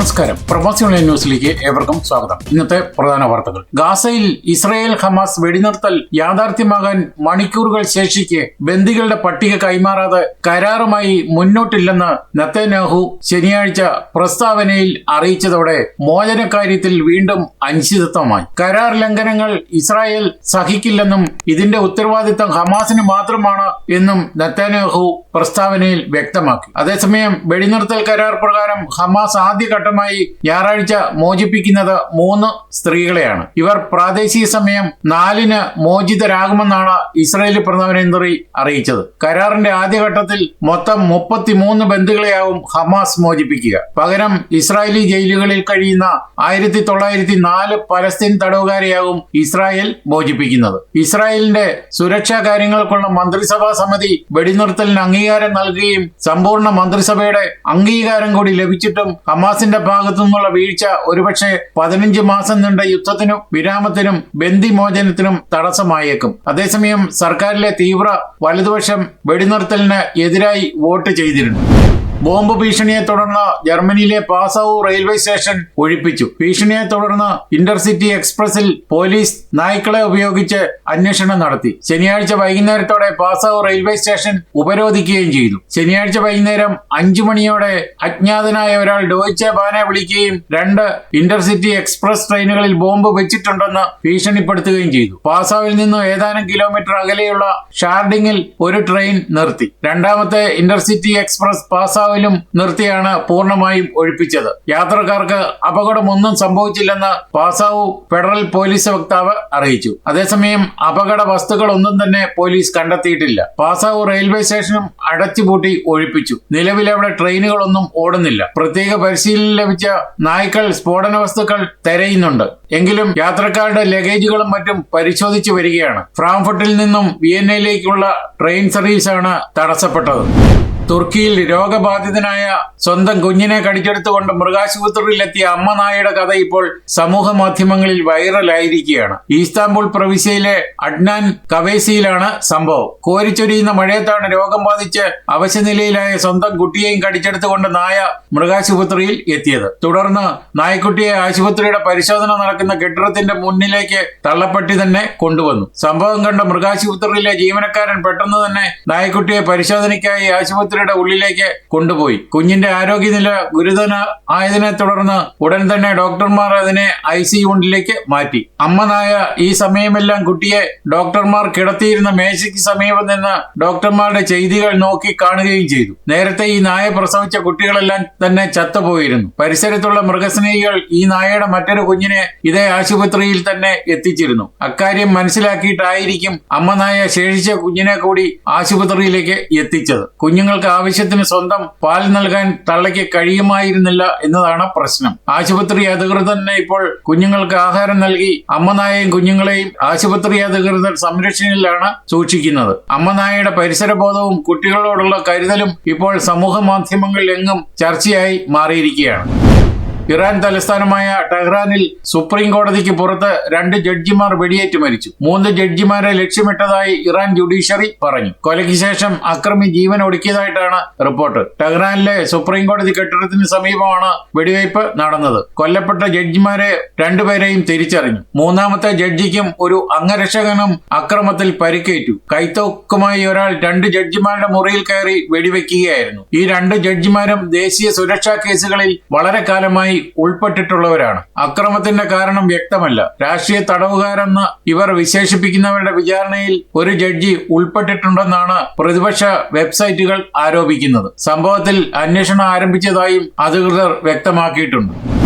നമസ്കാരം. പ്രവാസി ഓൺലൈൻ ന്യൂസിലേക്ക് ഏവർക്കും സ്വാഗതം. ഇന്നത്തെ പ്രധാന വാർത്തകൾ. ഗാസയിൽ ഇസ്രായേൽ ഹമാസ് വെടിനിർത്തൽ യാഥാർത്ഥ്യമാകാൻ മണിക്കൂറുകൾ ശേഷിക്കെ ബന്ദികളുടെ പട്ടിക കൈമാറാതെ കരാറുമായി മുന്നോട്ടില്ലെന്ന് നത്തേനാഹു ശനിയാഴ്ച പ്രസ്താവനയിൽ അറിയിച്ചതോടെ മോചന കാര്യത്തിൽ വീണ്ടും അനിശ്ചിതത്വമായി. കരാർ ലംഘനങ്ങൾ ഇസ്രായേൽ സഹിക്കില്ലെന്നും ഇതിന്റെ ഉത്തരവാദിത്തം ഹമാസിന് മാത്രമാണ് എന്നും നത്തേനാഹു പ്രസ്താവനയിൽ വ്യക്തമാക്കി. അതേസമയം വെടിനിർത്തൽ കരാർ പ്രകാരം ഹമാസ് ആദ്യഘട്ടമായി ഞായറാഴ്ച മോചിപ്പിക്കുന്നത് മൂന്ന് സ്ത്രീകളെയാണ്. ഇവർ പ്രാദേശിക സമയം നാലിന് മോചിതരാകുമെന്നാണ് ഇസ്രായേൽ പ്രധാനമന്ത്രി അറിയിച്ചത്. കരാറിന്റെ ആദ്യഘട്ടത്തിൽ മൊത്തം മുപ്പത്തിമൂന്ന് ബന്ധുക്കളെയാവും ഹമാസ് മോചിപ്പിക്കുക. പകരം ഇസ്രായേലി ജയിലുകളിൽ കഴിയുന്ന ആയിരത്തി തൊള്ളായിരത്തി നാല് പലസ്തീൻ തടവുകാരെയാവും ഇസ്രായേൽ മോചിപ്പിക്കുന്നത്. ഇസ്രായേലിന്റെ സുരക്ഷാ കാര്യങ്ങൾക്കുള്ള മന്ത്രിസഭാ സമിതി വെടിനിർത്തലിന് അംഗീകാരം നൽകുകയും സമ്പൂർണ മന്ത്രിസഭയുടെ അംഗീകാരം കൂടി ലഭിച്ചിട്ടും ഹമാസിന്റെ ഭാഗത്തു നിന്നുള്ള വീഴ്ച ഒരുപക്ഷെ പതിനഞ്ച് മാസം നീണ്ട യുദ്ധത്തിനും വിരാമത്തിനും ബന്ദിമോചനത്തിനും തടസ്സമായേക്കും. അതേസമയം സർക്കാരിലെ തീവ്ര വലതുപക്ഷം വെടിനിർത്തലിന് എതിരായി വോട്ട് ചെയ്തിരുന്നു. ബോംബ് ഭീഷണിയെ തുടർന്ന് ജർമ്മനിയിലെ പാസാവു റെയിൽവേ സ്റ്റേഷൻ ഒഴിപ്പിച്ചു. ഭീഷണിയെ തുടർന്ന് ഇന്റർസിറ്റി എക്സ്പ്രസിൽ പോലീസ് നായ്ക്കളെ ഉപയോഗിച്ച് അന്വേഷണം നടത്തി. ശനിയാഴ്ച വൈകുന്നേരത്തോടെ പാസാവു റെയിൽവേ സ്റ്റേഷൻ ഉപരോധിക്കുകയും ചെയ്തു. ശനിയാഴ്ച വൈകുന്നേരം അഞ്ചു മണിയോടെ അജ്ഞാതനായ ഒരാൾ ഡോയിച്ചെ ബാനെ വിളിക്കുകയും രണ്ട് ഇന്റർസിറ്റി എക്സ്പ്രസ് ട്രെയിനുകളിൽ ബോംബ് വെച്ചിട്ടുണ്ടെന്ന് ഭീഷണിപ്പെടുത്തുകയും ചെയ്തു. പാസാവിൽ നിന്ന് ഏതാനും കിലോമീറ്റർ അകലെയുള്ള ഷാർഡിങ്ങിൽ ഒരു ട്രെയിൻ നിർത്തി. രണ്ടാമത്തെ ഇന്റർസിറ്റി എക്സ്പ്രസ് പാസാവിലും നിർത്തിയാണ് പൂർണമായും ഒഴിപ്പിച്ചത്. യാത്രക്കാർക്ക് അപകടമൊന്നും സംഭവിച്ചില്ലെന്ന് പാസാവു ഫെഡറൽ പോലീസ് വക്താവ് അറിയിച്ചു. അതേസമയം അപകട വസ്തുക്കളൊന്നും തന്നെ പോലീസ് കണ്ടെത്തിയിട്ടില്ല. പാസാവു റെയിൽവേ സ്റ്റേഷനും അടച്ചുപൂട്ടി ഒഴിപ്പിച്ചു. നിലവിലവിടെ ട്രെയിനുകളൊന്നും ഓടുന്നില്ല. പ്രത്യേക പരിശീലനം ലഭിച്ച നായ്ക്കൾ സ്ഫോടന വസ്തുക്കൾ തെരയുന്നുണ്ട്. എങ്കിലും യാത്രക്കാരുടെ ലഗേജുകളും മറ്റും പരിശോധിച്ചു വരികയാണ്. ഫ്രാങ്ക്ഫർട്ടിൽ നിന്നും വിയന്നയിലേക്കുള്ള ട്രെയിൻ സർവീസാണ് തടസ്സപ്പെട്ടത്. തുർക്കിയിൽ രോഗബാധിതനായ സ്വന്തം കുഞ്ഞിനെ കടിച്ചെടുത്തുകൊണ്ട് മൃഗാശുപത്രിയിലെത്തിയ അമ്മ നായയുടെ കഥ ഇപ്പോൾ സമൂഹ മാധ്യമങ്ങളിൽ വൈറലായിരിക്കുകയാണ്. ഈസ്താംബുൾ പ്രവിശ്യയിലെ അഡ്നാൻ കവേസിയിലാണ് സംഭവം. കോരിച്ചൊരിയുന്ന മഴയത്താണ് രോഗം ബാധിച്ച് അവശനിലയിലായ സ്വന്തം കുട്ടിയെയും കടിച്ചെടുത്തുകൊണ്ട് നായ മൃഗാശുപത്രിയിൽ എത്തിയത്. തുടർന്ന് നായക്കുട്ടിയെ ആശുപത്രിയുടെ പരിശോധന നടക്കുന്ന കെട്ടിടത്തിന്റെ മുന്നിലേക്ക് തള്ളപ്പെട്ടി തന്നെ കൊണ്ടുവന്നു. സംഭവം കണ്ട മൃഗാശുപത്രിയിലെ ജീവനക്കാരൻ പെട്ടെന്ന് തന്നെ നായ്ക്കുട്ടിയെ പരിശോധനയ്ക്കായി ആശുപത്രിയുടെ ഉള്ളിലേക്ക് കൊണ്ടുപോയി. കുഞ്ഞിന്റെ ആരോഗ്യനില ഗുരുതര ആയതിനെ തുടർന്ന് ഉടൻ തന്നെ ഡോക്ടർമാർ അതിനെ ഐ സി യൂണിറ്റിലേക്ക് മാറ്റി. അമ്മനായ ഈ സമയമെല്ലാം കുട്ടിയെ ഡോക്ടർമാർ കിടത്തിയിരുന്ന മേശയ്ക്ക് സമീപം നിന്ന് ഡോക്ടർമാരുടെ ചെയ്തികൾ നോക്കി കാണുകയും ചെയ്തു. നേരത്തെ ഈ നായ പ്രസവിച്ച കുട്ടികളെല്ലാം തന്നെ ചത്തുപോയിരുന്നു. പരിസരത്തുള്ള മൃഗസ്നേഹികൾ ഈ നായയുടെ മറ്റൊരു കുഞ്ഞിനെ ഇതേ ആശുപത്രിയിൽ തന്നെ എത്തിച്ചിരുന്നു. അക്കാര്യം മനസ്സിലാക്കിയിട്ടായിരിക്കും അമ്മ നായ ശേഷിച്ച കുഞ്ഞിനെ കൂടി ആശുപത്രിയിലേക്ക് എത്തിച്ചത്. കുഞ്ഞുങ്ങൾക്ക് ആവശ്യത്തിന് സ്വന്തം പാൽ നൽകാൻ തള്ളയ്ക്ക് കഴിയുമായിരുന്നില്ല എന്നതാണ് പ്രശ്നം. ആശുപത്രി തന്നെ ഇപ്പോൾ കുഞ്ഞുങ്ങൾക്ക് ആഹാരം നൽകി അമ്മനായയും കുഞ്ഞുങ്ങളെയും ആശുപത്രി അധികൃതർ സംരക്ഷണയിലാണ് സൂക്ഷിക്കുന്നത്. അമ്മനായയുടെ പരിസരബോധവും കുട്ടികളോടുള്ള കരുതലും ഇപ്പോൾ സമൂഹ മാധ്യമങ്ങളിൽ എങ്ങും ചർച്ചയായി മാറിയിരിക്കുകയാണ്. ഇറാൻ തലസ്ഥാനമായ ടെഹ്റാനിൽ സുപ്രീം കോടതിക്ക് പുറത്ത് രണ്ട് ജഡ്ജിമാർ വെടിയേറ്റ് മരിച്ചു. മൂന്ന് ജഡ്ജിമാരെ ലക്ഷ്യമിട്ടതായി ഇറാൻ ജുഡീഷ്യറി പറഞ്ഞു. കൊലയ്ക്ക് ശേഷം അക്രമി ജീവൻ ഒടുക്കിയതായിട്ടാണ് റിപ്പോർട്ട്. ടെഹ്റാനിലെ സുപ്രീം കോടതി കെട്ടിടത്തിന് സമീപമാണ് വെടിവയ്പ് നടന്നത്. കൊല്ലപ്പെട്ട ജഡ്ജിമാരെ രണ്ടുപേരെയും തിരിച്ചറിഞ്ഞു. മൂന്നാമത്തെ ജഡ്ജിക്കും ഒരു അംഗരക്ഷകനും അക്രമത്തിൽ പരിക്കേറ്റു. കൈത്തോക്കുമായി ഒരാൾ രണ്ട് ജഡ്ജിമാരുടെ മുറിയിൽ കയറി വെടിവെക്കുകയായിരുന്നു ഈ രണ്ട് ജഡ്ജിമാരും ദേശീയ സുരക്ഷാ കേസുകളിൽ വളരെ കാലമായി ഉൾപ്പെട്ടിട്ടുള്ളവരാണ്. അക്രമത്തിന്റെ കാരണം വ്യക്തമല്ല. രാഷ്ട്രീയ തടവുകാരെന്ന് ഇവർ വിശേഷിപ്പിക്കുന്നവരുടെ വിചാരണയിൽ ഒരു ജഡ്ജി ഉൾപ്പെട്ടിട്ടുണ്ടെന്നാണ് പ്രതിപക്ഷ വെബ്സൈറ്റുകൾ ആരോപിക്കുന്നത്. സംഭവത്തിൽ അന്വേഷണം ആരംഭിച്ചതായും അധികൃതർ വ്യക്തമാക്കിയിട്ടുണ്ട്.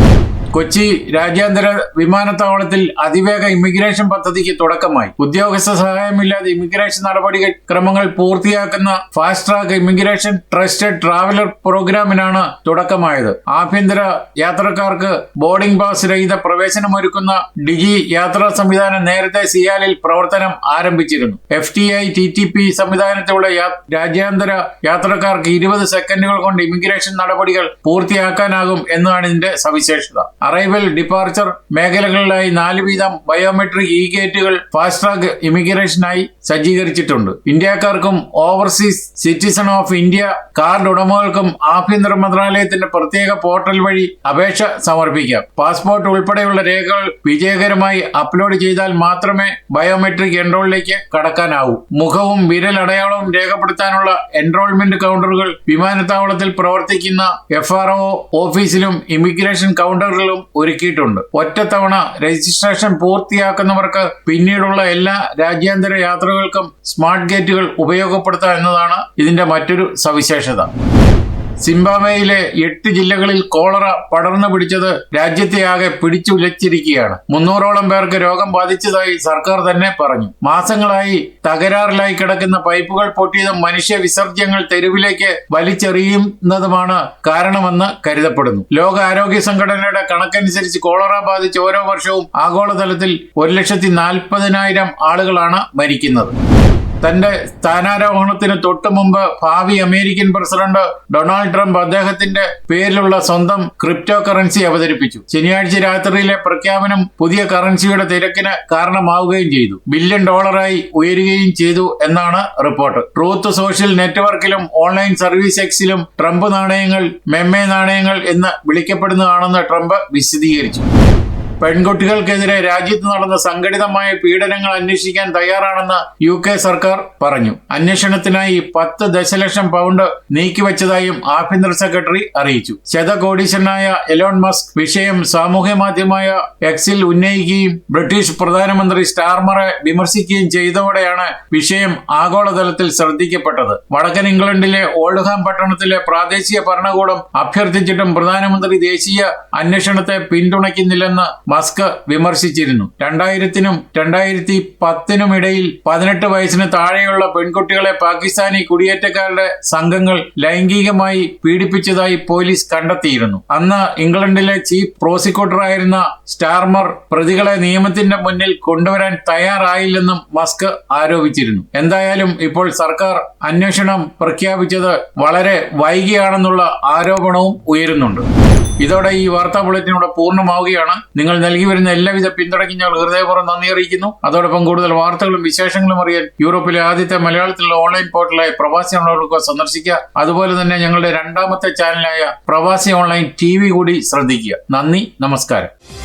കൊച്ചി രാജ്യാന്തര വിമാനത്താവളത്തിൽ അതിവേഗ ഇമിഗ്രേഷൻ പദ്ധതിക്ക് തുടക്കമായി. ഉദ്യോഗസ്ഥ സഹായമില്ലാതെ ഇമിഗ്രേഷൻ നടപടി ക്രമങ്ങൾ പൂർത്തിയാക്കുന്ന fast track immigration trusted traveller പ്രോഗ്രാമിനാണ് തുടക്കമായത്. ആഭ്യന്തര യാത്രക്കാർക്ക് ബോർഡിംഗ് പാസ് രഹിത പ്രവേശനമൊരുക്കുന്ന ഡിജി യാത്രാ സംവിധാനം നേരത്തെ സിയാലിൽ പ്രവർത്തനം ആരംഭിച്ചിരുന്നു. F T I T T P സംവിധാനത്തിലൂടെ രാജ്യാന്തര യാത്രക്കാർക്ക് ഇരുപത് സെക്കൻഡുകൾ കൊണ്ട് ഇമിഗ്രേഷൻ നടപടികൾ പൂർത്തിയാക്കാനാകും എന്നാണ് ഇതിന്റെ സവിശേഷത. അറൈവൽ ഡിപ്പാർച്ചർ മേഖലകളിലായി നാല് വീതം ബയോമെട്രിക് ഇ ഗേറ്റുകൾ ഫാസ്റ്റ് ട്രാക്ക് ഇമിഗ്രേഷനായി സജ്ജീകരിച്ചിട്ടുണ്ട്. ഇന്ത്യക്കാർക്കും overseas citizen of India card ഉടമകൾക്കും ആഭ്യന്തര മന്ത്രാലയത്തിന്റെ പ്രത്യേക പോർട്ടൽ വഴി അപേക്ഷ സമർപ്പിക്കാം. പാസ്പോർട്ട് ഉൾപ്പെടെയുള്ള രേഖകൾ വിജയകരമായി അപ്ലോഡ് ചെയ്താൽ മാത്രമേ ബയോമെട്രിക് എൻറോളിലേക്ക് കടക്കാനാവൂ. മുഖവും വിരൽ അടയാളവും രേഖപ്പെടുത്താനുള്ള എൻറോൾമെന്റ് കൗണ്ടറുകൾ വിമാനത്താവളത്തിൽ പ്രവർത്തിക്കുന്ന എഫ് ഓഫീസിലും ഇമിഗ്രേഷൻ കൗണ്ടറുകളിലും ഒരുക്കിയിട്ടുണ്ട്. ഒറ്റത്തവണ രജിസ്ട്രേഷൻ പൂർത്തിയാക്കുന്നവർക്ക് പിന്നീടുള്ള എല്ലാ രാജ്യാന്തര യാത്രകൾക്കും സ്മാർട്ട് ഗേറ്റുകൾ ഉപയോഗപ്പെടുത്താം എന്നതാണ് ഇതിന്റെ മറ്റൊരു സവിശേഷത. സിംബാബ്വേയിലെ എട്ട് ജില്ലകളിൽ കോളറ പടർന്നു പിടിച്ചത് രാജ്യത്തെ ആകെ പിടിച്ചുലച്ചിരിക്കുകയാണ്. മുന്നൂറോളം പേർക്ക് രോഗം ബാധിച്ചതായി സർക്കാർ തന്നെ പറഞ്ഞു. മാസങ്ങളായി തകരാറിലായി കിടക്കുന്ന പൈപ്പുകൾ പൊട്ടിയതും മനുഷ്യ വിസർജ്യങ്ങൾ തെരുവിലേക്ക് വലിച്ചെറിയുന്നതുമാണ് കാരണമെന്ന് കരുതപ്പെടുന്നു. ലോകാരോഗ്യ സംഘടനയുടെ കണക്കനുസരിച്ച് കോളറ ബാധിച്ച് ഓരോ വർഷവും ആഗോളതലത്തിൽ ഒരു ലക്ഷത്തി നാൽപ്പതിനായിരം ആളുകളാണ് മരിക്കുന്നത്. തന്റെ സ്ഥാനാരോഹണത്തിന് തൊട്ടു മുമ്പ് ഭാവി അമേരിക്കൻ പ്രസിഡന്റ് ഡൊണാൾഡ് ട്രംപ് അദ്ദേഹത്തിന്റെ പേരിലുള്ള സ്വന്തം ക്രിപ്റ്റോ കറൻസി അവതരിപ്പിച്ചു. ശനിയാഴ്ച രാത്രിയിലെ പ്രഖ്യാപനം പുതിയ കറൻസിയുടെ തിരക്കിന് കാരണമാവുകയും ചെയ്തു. ബില്യൺ ഡോളറായി ഉയരുകയും ചെയ്തു എന്നാണ് റിപ്പോർട്ട്. ട്രൂത്ത് സോഷ്യൽ നെറ്റ്വർക്കിലും ഓൺലൈൻ സർവീസ് എക്സിലും ട്രംപ് നാണയങ്ങൾ മെമ്മെ നാണയങ്ങൾ എന്ന് വിളിക്കപ്പെടുന്നതാണെന്ന് ട്രംപ് വിശദീകരിച്ചു. പെൺകുട്ടികൾക്കെതിരെ രാജ്യത്ത് നടന്ന സംഘടിതമായ പീഡനങ്ങൾ അന്വേഷിക്കാൻ തയ്യാറാണെന്ന് യു കെ സർക്കാർ പറഞ്ഞു. അന്വേഷണത്തിനായി പത്ത് ദശലക്ഷം പൗണ്ട് നീക്കിവച്ചതായും ആഭ്യന്തര സെക്രട്ടറി അറിയിച്ചു. ശതകോടീശ്വരനായ എലോൺ മസ്ക് വിഷയം സാമൂഹ്യ മാധ്യമമായ എക്സിൽ ഉന്നയിക്കുകയും ബ്രിട്ടീഷ് പ്രധാനമന്ത്രി സ്റ്റാർമറെ വിമർശിക്കുകയും ചെയ്തതോടെയാണ് വിഷയം ആഗോളതലത്തിൽ ശ്രദ്ധിക്കപ്പെട്ടത്. വടക്കൻ ഇംഗ്ലണ്ടിലെ ഓൾഡ്ഹാം പട്ടണത്തിലെ പ്രാദേശിക ഭരണകൂടം അഭ്യർത്ഥിച്ചിട്ടും പ്രധാനമന്ത്രി ദേശീയ അന്വേഷണത്തെ പിന്തുണയ്ക്കുന്നില്ലെന്ന് മസ്ക് വിമർശിച്ചിരുന്നു. രണ്ടായിരത്തിനും രണ്ടായിരത്തി പത്തിനും ഇടയിൽ പതിനെട്ട് വയസ്സിന് താഴെയുള്ള പെൺകുട്ടികളെ പാകിസ്ഥാനി കുടിയേറ്റക്കാരുടെ സംഘങ്ങൾ ലൈംഗികമായി പീഡിപ്പിച്ചതായി പോലീസ് കണ്ടെത്തിയിരുന്നു. അന്ന് ഇംഗ്ലണ്ടിലെ ചീഫ് പ്രോസിക്യൂട്ടറായിരുന്ന സ്റ്റാർമർ പ്രതികളെ നിയമത്തിന്റെ മുന്നിൽ കൊണ്ടുവരാൻ തയ്യാറായില്ലെന്നും മസ്ക് ആരോപിച്ചിരുന്നു. എന്തായാലും ഇപ്പോൾ സർക്കാർ അന്വേഷണം പ്രഖ്യാപിച്ചത് വളരെ വൈകിയാണെന്നുള്ള ആരോപണവും ഉയരുന്നുണ്ട്. ഇതോടെ ഈ വാർത്താ ബുള്ളറ്റിൻ പൂർണമാവുകയാണ്. നിങ്ങൾ നൽകി വരുന്ന എല്ലാവിധ പിന്തുണയ്ക്കും ഞങ്ങൾ ഹൃദയപൂർവം നന്ദി അറിയിക്കുന്നു. അതോടൊപ്പം കൂടുതൽ വാർത്തകളും വിശേഷങ്ങളും അറിയാൻ യൂറോപ്പിലെ ആദ്യത്തെ മലയാളത്തിലുള്ള ഓൺലൈൻ പോർട്ടലായ പ്രവാസി ഓൺലൈൻ സന്ദർശിക്കുക. അതുപോലെ തന്നെ ഞങ്ങളുടെ രണ്ടാമത്തെ ചാനലായ പ്രവാസി ഓൺലൈൻ ടി കൂടി ശ്രദ്ധിക്കുക. നന്ദി നമസ്കാരം.